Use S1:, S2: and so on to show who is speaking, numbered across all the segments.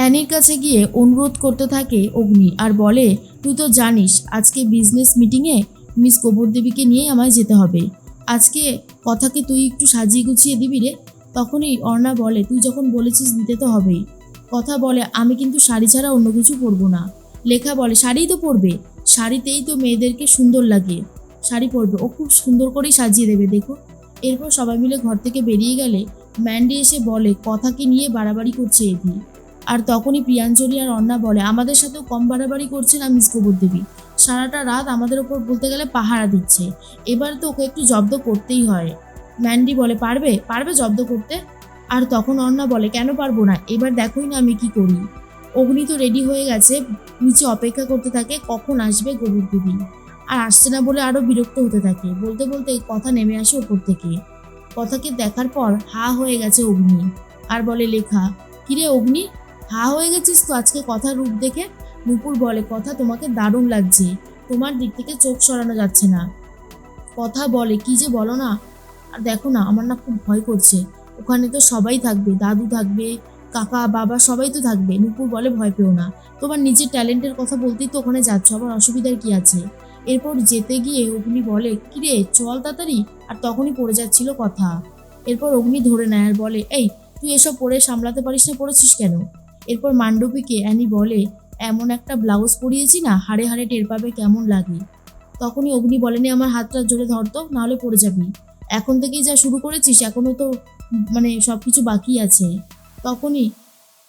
S1: অ্যানির কাছে গিয়ে অনুরোধ করতে থাকে অগ্নি আর বলে, তুই তো জানিস, আজকে বিজনেস মিটিংয়ে মিস গোবরদেবীকে নিয়ে আমায় যেতে হবে। আজকে কথাকে তুই একটু সাজিয়ে গুছিয়ে দিবি রে। তখনই অর্ণা বলে, তুই যখন বলেছিস দিতে তো হবেই। কথা বলে, আমি কিন্তু শাড়ি ছাড়া অন্য কিছু পরবো না। লেখা বলে, শাড়িই তো পরবে। শাড়িতেই তো মেয়েদেরকে সুন্দর লাগে। শাড়ি পরবে। ও খুব সুন্দর করেই সাজিয়ে দেবে, দেখো। এরপর সবাই মিলে ঘর থেকে বেরিয়ে গেলে ম্যান্ডি এসে বলে, কথাকে নিয়ে বাড়াবাড়ি করছে এভি। আর তখনই প্রিয়াঞ্জলি আর অন্না বলে, আমাদের সাথেও কম বাড়াবাড়ি করছে না, মিস গোবর দেবী সারাটা রাত আমাদের ওপর বলতে গেলে পাহারা দিচ্ছে। এবার তো ওকে একটু জব্দ করতেই হয়। ম্যান্ডি বলে, পারবে? পারবে জব্দ করতে? আর তখন অন্না বলে, কেন পারব না? এবার দেখোই না আমি কি করি। অগ্নি তো রেডি হয়ে গেছে, নিচে অপেক্ষা করতে থাকে, কখন আসবে গোবর দেবী আর আসছে না বলে আরও বিরক্ত হতে থাকে। বলতে বলতে কথা নেমে আসে ওপর থেকে। কথাকে দেখার পর হা হয়ে গেছে অগ্নি। আর বলে, লেখা, কিরে অগ্নি হা হয়ে গেছিস তো আজকে কথার রূপ দেখে? নুপুর বলে, কথা তোমাকে দারুণ লাগছে। তোমার দিক থেকে চোখ সরানো যাচ্ছে না। কথা বলে, কি যে বলো না? আর দেখো না, আমার না খুব ভয় করছে। ওখানে তো সবাই থাকবে, দাদু থাকবে, কাকা, বাবা সবাই তো থাকবে। নুপুর বলে, ভয় পেও না। তোমার নিজের ট্যালেন্টের কথা বলতেই তো ওখানে যাচ্ছ, আবার অসুবিধার কি আছে? এরপর যেতে গিয়ে অগ্নি বলে, কিরে, চল তাড়াতাড়ি। আর তখনই পড়ে যাচ্ছিল কথা। এরপর অগ্নি ধরে নেয় আর বলে, এই, তুই এসব পড়ে সামলাতে পারিস না, পড়েছিস কেন? এরপর মান্ডবীকে অ্যানি বলে, এমন একটা ব্লাউজ পরিয়েছি না, হাড়ে হাড়ে টের পাবে কেমন লাগে। তখনই অগ্নি বলেনি আমার হাতটা জোরে ধরতো নাহলে পড়ে যাবি। এখন থেকেই যা শুরু করেছিস এখনও তো মানে সব কিছু বাকি আছে। তখনই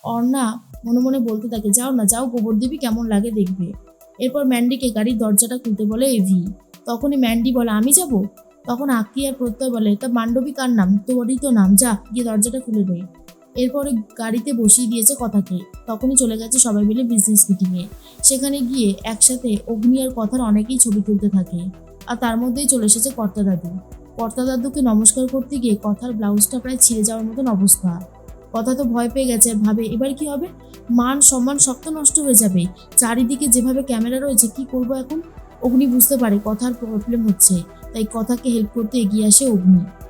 S1: অর্ণা মনে মনে বলতে থাকে, যাও না, যাও, গোবর দিবি, কেমন লাগে দেখবে। এরপর ম্যান্ডিকে গাড়ির দরজাটা খুলতে বলে এভি তখনই ম্যান্ডি বলে, আমি যাব? তখন আক্কি আর প্রত্যয় বলে, তা মান্ডবী কার নাম? তোরই তো নাম, যা, গিয়ে দরজাটা খুলে দেয় এরপরে গাড়িতে বসিয়ে দিয়েছে কথাকে তখনই চলে গেছে সবাই মিলে বিজনেস মিটিংয়ে সেখানে গিয়ে একসাথে অগ্নি আর কথার অনেকেই ছবি তুলতে থাকে। আর তার মধ্যেই চলে এসেছে কর্তা দাদু। কর্তা দাদুকে নমস্কার করতে গিয়ে কথার ব্লাউজটা প্রায় ছিঁড়ে যাওয়ার মতন অবস্থা। কথা তো ভয় পেয়ে গেছে, ভাবে এবার কি হবে? মান সম্মান সব তো নষ্ট হয়ে যাবে। চারিদিকে যেভাবে ক্যামেরা রয়েছে, কি করব এখন? অগ্নি বুঝতে পারে কথার প্রবলেম হচ্ছে। তাই কথাকে হেল্প করতে এগিয়ে আসে অগ্নি।